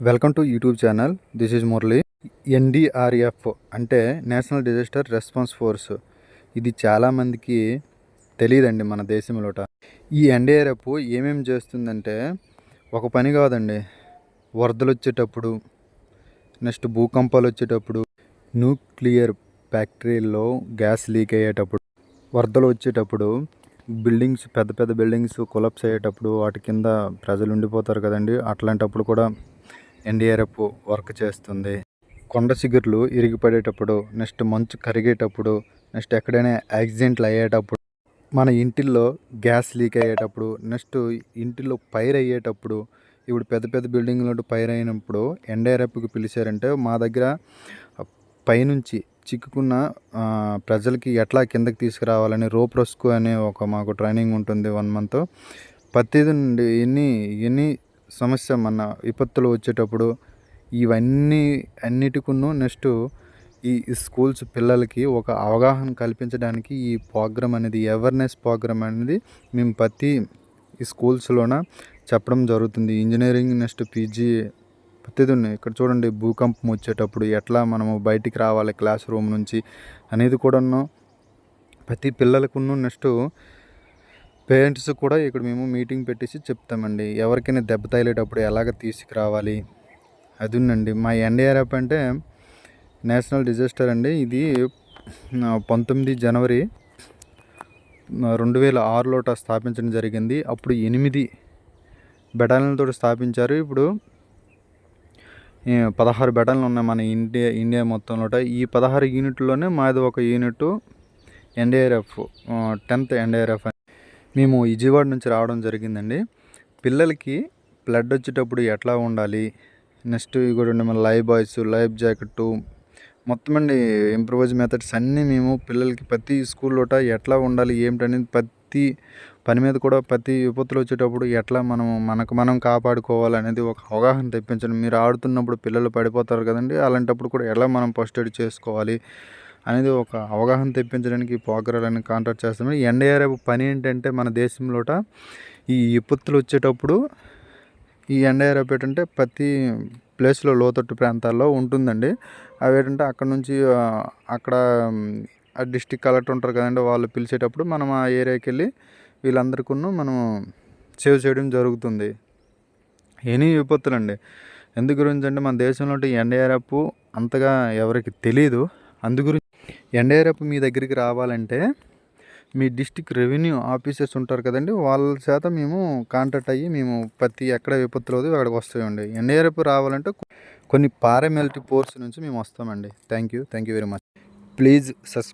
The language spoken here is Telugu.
Welcome to YouTube channel. This is Murali. NDRF అంటే నేషనల్ డిజాస్టర్ రెస్పాన్స్ ఫోర్స్. ఇది చాలామందికి తెలియదండి మన దేశంలోట. ఈ ఎన్డీఆర్ఎఫ్ ఏమేమి చేస్తుందంటే ఒక పని కాదండి. వరదలు వచ్చేటప్పుడు నెక్స్ట్ భూకంపాలు వచ్చేటప్పుడు న్యూక్లియర్ ఫ్యాక్టరీల్లో గ్యాస్ లీక్ అయ్యేటప్పుడు వరదలు వచ్చేటప్పుడు బిల్డింగ్స్ పెద్ద పెద్ద బిల్డింగ్స్ కొలప్స్ అయ్యేటప్పుడు వాటి కింద ప్రజలు ఉండిపోతారు కదండి. అట్లాంటప్పుడు కూడా ఎన్డీఆర్ఎఫ్ వర్క్ చేస్తుంది. కొండ చిగుర్లు ఇరిగిపడేటప్పుడు నెక్స్ట్ మంచు కరిగేటప్పుడు నెక్స్ట్ ఎక్కడైనా యాక్సిడెంట్లు అయ్యేటప్పుడు మన ఇంటిల్లో గ్యాస్ లీక్ అయ్యేటప్పుడు నెక్స్ట్ ఇంటిలో ఫైర్ అయ్యేటప్పుడు ఇప్పుడు పెద్ద పెద్ద బిల్డింగ్లో ఫైర్ అయినప్పుడు ఎన్డీఆర్ఎఫ్కి పిలిచారంటే మా దగ్గర పైనుంచి చిక్కుకున్న ప్రజలకి ఎట్లా కిందకి తీసుకురావాలని రోప్ రస్కు అనే ఒక మాకు ట్రైనింగ్ ఉంటుంది వన్ మంత్. ప్రతిది నుండి ఎన్ని ఎన్ని సమస్య మన విపత్తులు వచ్చేటప్పుడు ఇవన్నీ అన్నిటికును నెక్స్ట్ ఈ స్కూల్స్ పిల్లలకి ఒక అవగాహన కల్పించడానికి ఈ ప్రోగ్రామ్ అనేది అవేర్నెస్ ప్రోగ్రామ్ అనేది మేము ప్రతి ఈ స్కూల్స్లోన చెప్పడం జరుగుతుంది. ఇంజనీరింగ్ నెక్స్ట్ పీజీ ప్రతిది ఉన్నాయి ఇక్కడ చూడండి భూకంపం వచ్చేటప్పుడు ఎట్లా మనము బయటికి రావాలి క్లాస్ రూమ్ నుంచి అనేది కూడా ప్రతి పిల్లలకును నెక్స్ట్ పేరెంట్స్ కూడా ఇక్కడ మేము మీటింగ్ పెట్టేసి చెప్తామండి. ఎవరికైనా దెబ్బ తగిలేటప్పుడు ఎలాగ తీసుకురావాలి? అది ఉందండి. మా ఎన్డీఆర్ఎఫ్ అంటే నేషనల్ డిజాస్టర్ అండి. ఇది పంతొమ్మిది జనవరి రెండు వేల ఆరులోట స్థాపించడం జరిగింది. అప్పుడు ఎనిమిది బెటాలియన్లతో స్థాపించారు. ఇప్పుడు పదహారు బెటాలియన్లు ఉన్నాయి మన ఇండియా ఇండియా మొత్తంలో ఈ పదహారు యూనిట్లోనే మాది ఒక యూనిట్ ఎన్డీఆర్ఎఫ్ టెన్త్ ఎన్డీఆర్ఎఫ్ మేము విజయవాడ నుంచి రావడం జరిగిందండి. పిల్లలకి బ్లడ్ వచ్చేటప్పుడు ఎట్లా ఉండాలి? నెక్స్ట్ ఇవి కూడా మన లైవ్ బాయ్స్ లైవ్ జాకెట్టు మొత్తం అండి ఇంప్రూవైజ్ మెథడ్స్ అన్నీ మేము పిల్లలకి ప్రతి స్కూల్లోట ఎట్లా ఉండాలి ఏమిటనేది ప్రతి పని మీద కూడా ప్రతి విపత్తులు వచ్చేటప్పుడు ఎట్లా మనం మనకు మనం కాపాడుకోవాలనేది ఒక అవగాహన తెప్పించండి. మీరు ఆడుతున్నప్పుడు పిల్లలు పడిపోతారు కదండి అలాంటప్పుడు కూడా ఎలా మనం ఫస్ట్ ఎయిడ్ చేసుకోవాలి? అనేది ఒక అవగాహన తెప్పించడానికి పోకరాలని కాంటాక్ట్ చేస్తాము ఎన్డీఆర్ఎఫ్ పని ఏంటంటే మన దేశంలోట ఈ విపత్తులు వచ్చేటప్పుడు ఈ ఎన్డీఆర్ఎఫ్ ఏంటంటే ప్రతి ప్లేస్లో లోతట్టు ప్రాంతాల్లో ఉంటుందండి. అవి ఏంటంటే అక్కడ నుంచి అక్కడ ఆ డిస్టిక్ కలెక్టర్ ఉంటారు కదండి వాళ్ళు పిలిచేటప్పుడు మనం ఆ ఏరియాకి వెళ్ళి వీళ్ళందరికీ మనం సేవ్ చేయడం జరుగుతుంది. ఎనీ విపత్తులండి. ఎందు గురించి అంటే మన దేశంలో ఎన్డీఆర్ఎఫ్ అంతగా ఎవరికి తెలియదు అందు గురించి ఎండేరపు మీ దగ్గరికి రావాలంటే మీ డిస్టిక్ రెవెన్యూ ఆఫీసర్స్ ఉంటారు కదండి వాళ్ళ చేత మేము కాంటాక్ట్ అయ్యి మేము ప్రతి ఎక్కడ విపత్తులు అవుతుంది అక్కడికి వస్తామండి. ఎండేరపు రావాలంటే కొన్ని పారామిలిటరీ ఫోర్స్ నుంచి మేము వస్తామండి. Thank you thank you very much. Please సస్